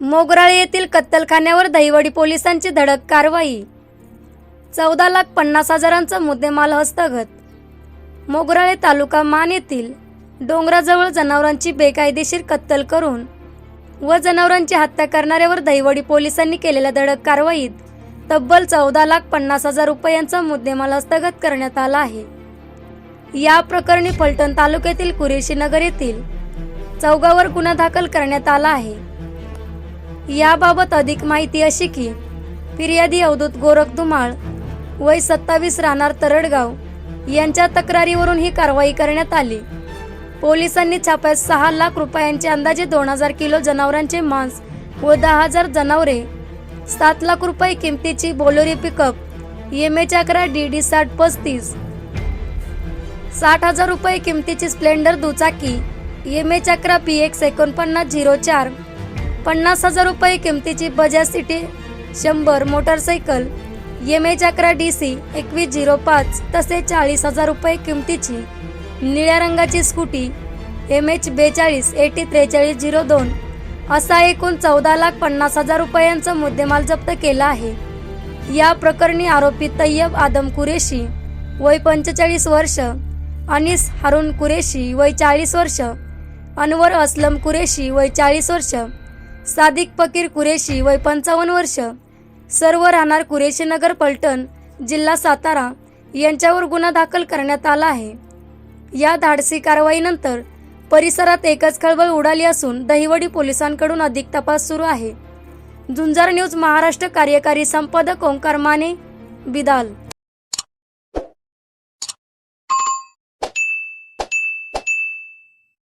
मोगराळे येथील कत्तलखान्यावर दहिवडी पोलिसांची धडक कारवाई. चौदा लाख पन्नास हजारांचा मुद्देमाल हस्तगत. मोगराळे तालुका मान येथील डोंगराजवळ जनावरांची बेकायदेशीर कत्तल करून व जनावरांची हत्या करणाऱ्यावर दहिवडी पोलिसांनी केलेल्या धडक कारवाईत तब्बल चौदा लाख पन्नास हजार रुपयांचा मुद्देमाल हस्तगत करण्यात आला आहे. या प्रकरणी फलटण तालुक्यातील कुरेशी नगर येथील चौगावर गुन्हा दाखल करण्यात आला आहे. याबाबत अधिक माहिती अशी की फिर्यादी अवधूत गोरख धुमाळ वय सत्तावीस राहणार तरडगाव यांच्या तक्रारीवरून ही कारवाई करण्यात आली. पोलिसांनी छाप्यात सहा लाख रुपयांचे अंदाजे दोन हजार किलो जनावरांचे मांस व दहा हजार जनावरे सात लाख रुपये किमतीची बोलोरी पिकअप एम एच अकरा डी डी साठ पस्तीस साठ हजार रुपये किमतीची स्प्लेंडर दुचाकी एम एच अकरा पी एक्स एकोणपन्नास झिरो चार पन्नास हजार रुपये किमतीची बजाज सिटी शंभर मोटरसायकल एम एच अकरा डी सी एकवीस झिरो पाच तसेच चाळीस हजार रुपये किमतीची निळ्या रंगाची स्कूटी एम एच बेचाळीस एटी त्रेचाळीस झिरो दोन असा एकूण चौदा लाख पन्नास हजार रुपयांचा मुद्देमाल जप्त केला आहे. या प्रकरणी आरोपी तय्यब आदम कुरेशी वय पंचेचाळीस वर्ष अनिस हारून कुरेशी वय चाळीस वर्ष अनवर असलम कुरेशी वय चाळीस वर्ष सादिक फकीर कुरेशी वय पंचावन्न वर्ष. सर्व राहणार कुरेशी नगर पलटण जिल्हा सातारा यांच्यावर गुन्हा दाखल करण्यात आला आहे. या धाडसी कारवाईनंतर परिसरात एकच खळबळ उडाली असून दहिवडी पोलिसांकडून अधिक तपास सुरू आहे. झुंजार न्यूज महाराष्ट्र कार्यकारी संपादक ओंकार माने बिदाल.